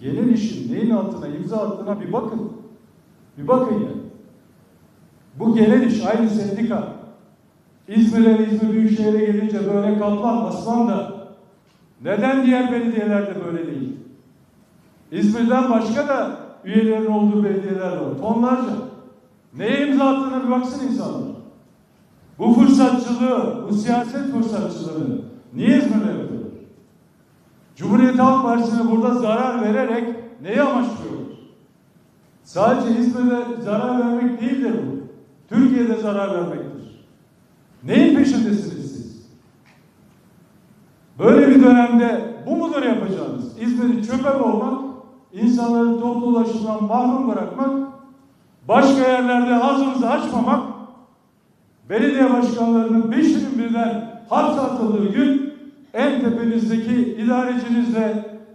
gelen işin neyin altına imza attığına bir bakın. Bir bakın ya. Bu gelen iş aynı sendika. İzmir'e, İzmir Büyükşehir'e gelince böyle kaplan, aslan da neden diğer belediyelerde böyle değil? İzmir'den başka da üyelerin olduğu belediyeler var. Tonlarca. Neye imza attığına bir baksın insanlar. Bu fırsatçılığı, bu siyaset fırsatçılığını niye yapıyorlar? Cumhuriyet Halk Partisi'ne burada zarar vererek neyi amaçlıyorlar? Sadece İzmir'de zarar vermek değildir bu. Türkiye'de zarar vermektir. Neyin peşindesiniz siz? Böyle bir dönemde bu mudur yapacağınız? İzmir'i çöpe olmak, insanları toplu ulaşımdan mahrum bırakmak, başka yerlerde ağzınızı açmamak, belediye başkanlarının beşinin birden hapse atıldığı gün en tepenizdeki idarecinizle